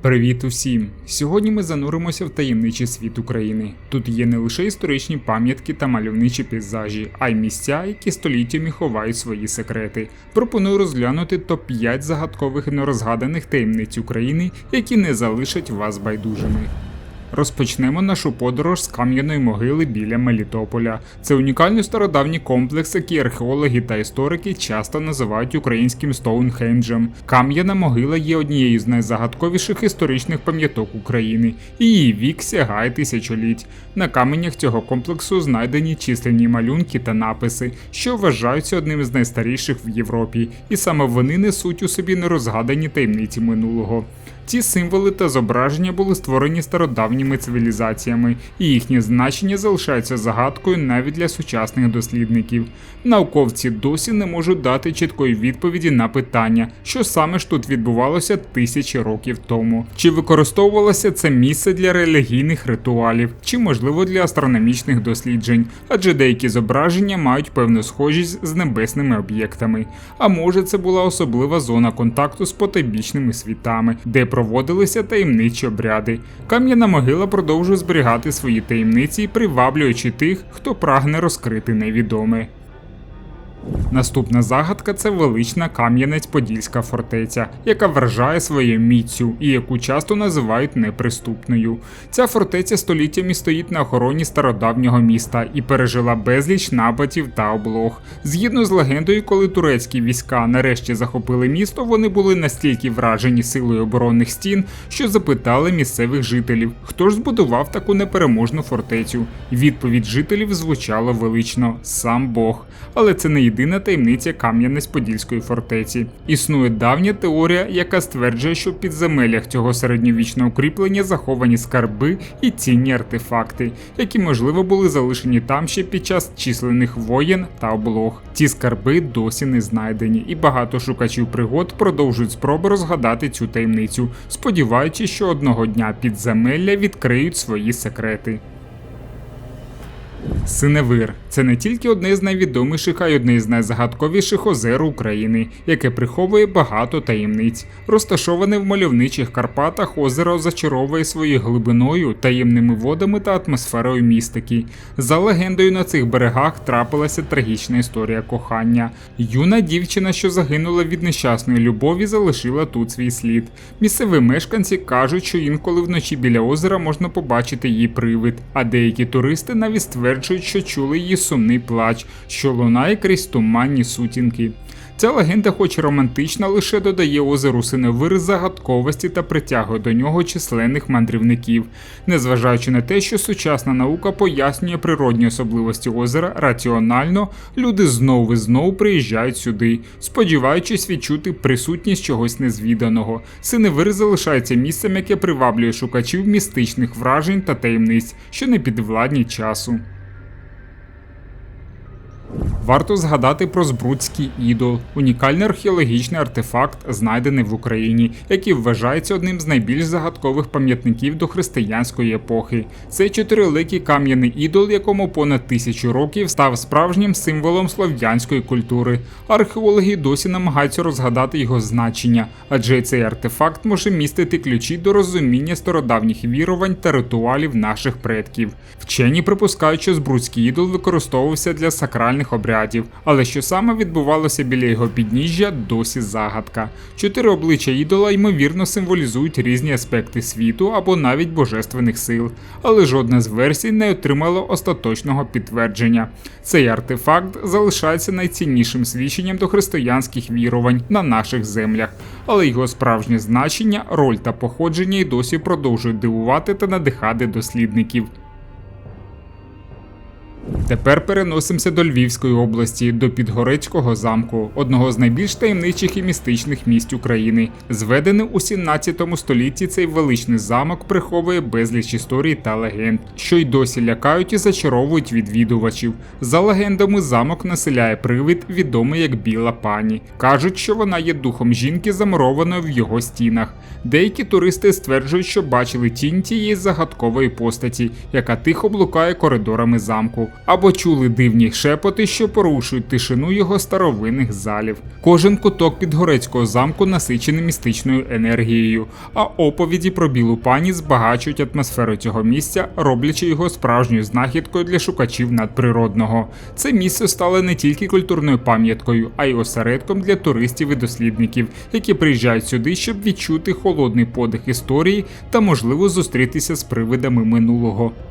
Привіт усім! Сьогодні ми зануримося в таємничий світ України. Тут є не лише історичні пам'ятки та мальовничі пейзажі, а й місця, які століттями ховають свої секрети. Пропоную розглянути топ-5 загадкових і нерозгаданих таємниць України, які не залишать вас байдужими. Розпочнемо нашу подорож з кам'яної могили біля Мелітополя. Це унікальний стародавній комплекс, який археологи та історики часто називають українським Стоунхенджем. Кам'яна могила є однією з найзагадковіших історичних пам'яток України, і її вік сягає тисячоліть. На каменях цього комплексу знайдені численні малюнки та написи, що вважаються одним з найстаріших в Європі, і саме вони несуть у собі нерозгадані таємниці минулого. Ці символи та зображення були створені стародавніми цивілізаціями, і їхнє значення залишається загадкою навіть для сучасних дослідників. Науковці досі не можуть дати чіткої відповіді на питання, що саме ж тут відбувалося тисячі років тому. Чи використовувалося це місце для релігійних ритуалів, чи можливо для астрономічних досліджень, адже деякі зображення мають певну схожість з небесними об'єктами. А може це була особлива зона контакту з потайбічними світами, де проводилися таємничі обряди. Кам'яна могила продовжує зберігати свої таємниці, приваблюючи тих, хто прагне розкрити невідоме. Наступна загадка це велична Кам'янець-Подільська фортеця, яка вражає своєю міцю і яку часто називають неприступною. Ця фортеця століттями стоїть на охороні стародавнього міста і пережила безліч нападів та облог. Згідно з легендою, коли турецькі війська нарешті захопили місто, вони були настільки вражені силою оборонних стін, що запитали місцевих жителів, хто ж збудував таку непереможну фортецю. Відповідь жителів звучала велично сам Бог. Але це не єдина таємниця Кам'янець-Подільської фортеці. Існує давня теорія, яка стверджує, що в підземеллях цього середньовічного укріплення заховані скарби і цінні артефакти, які можливо були залишені там ще під час численних воєн та облог. Ці скарби досі не знайдені, і багато шукачів пригод продовжують спроби розгадати цю таємницю, сподіваючись, що одного дня підземелля відкриють свої секрети. Синевир це не тільки одне з найвідоміших, а й одне з найзагадковіших озер України, яке приховує багато таємниць. Розташоване в мальовничих Карпатах, озеро зачаровує своєю глибиною, таємними водами та атмосферою містики. За легендою на цих берегах трапилася трагічна історія кохання. Юна дівчина, що загинула від нещасної любові, залишила тут свій слід. Місцеві мешканці кажуть, що інколи вночі біля озера можна побачити її привид, а деякі туристи навіть стверджують, що чули її сумний плач, що лунає крізь туманні сутінки. Ця легенда, хоч романтична, лише додає озеру Синевир загадковості та притягує до нього численних мандрівників, незважаючи на те, що сучасна наука пояснює природні особливості озера раціонально, люди знову і знову приїжджають сюди, сподіваючись відчути присутність чогось незвіданого. Синевир залишається місцем, яке приваблює шукачів містичних вражень та таємниць, що не підвладні часу. Варто згадати про Збрудський ідол, унікальний археологічний артефакт, знайдений в Україні, який вважається одним з найбільш загадкових пам'ятників до християнської епохи. Цей чотириликий кам'яний ідол, якому понад тисячу років став справжнім символом слов'янської культури. Археологи досі намагаються розгадати його значення, адже цей артефакт може містити ключі до розуміння стародавніх вірувань та ритуалів наших предків. Вчені припускають, що Збрудський ідол використовувався для сакральних обрядів обрядів, але що саме відбувалося біля його підніжжя, досі загадка. Чотири обличчя ідола ймовірно символізують різні аспекти світу або навіть божественних сил, але жодна з версій не отримала остаточного підтвердження. Цей артефакт залишається найціннішим свідченням до християнських вірувань на наших землях, але його справжнє значення, роль та походження й досі продовжують дивувати та надихати дослідників. Тепер переносимося до Львівської області, до Підгорецького замку, одного з найбільш таємничих і містичних місць України. Зведений у 17 столітті цей величний замок приховує безліч історій та легенд, що й досі лякають і зачаровують відвідувачів. За легендами, замок населяє привид, відомий як Біла пані. Кажуть, що вона є духом жінки, замурованої в його стінах. Деякі туристи стверджують, що бачили тінь тієї загадкової постаті, яка тихо блукає коридорами замку. Або чули дивні шепоти, що порушують тишину його старовинних залів. Кожен куток підгорецького замку насичений містичною енергією, а оповіді про білу пані збагачують атмосферу цього місця, роблячи його справжньою знахідкою для шукачів надприродного. Це місце стало не тільки культурною пам'яткою, а й осередком для туристів і дослідників, які приїжджають сюди, щоб відчути холодний подих історії та можливо зустрітися з привидами минулого.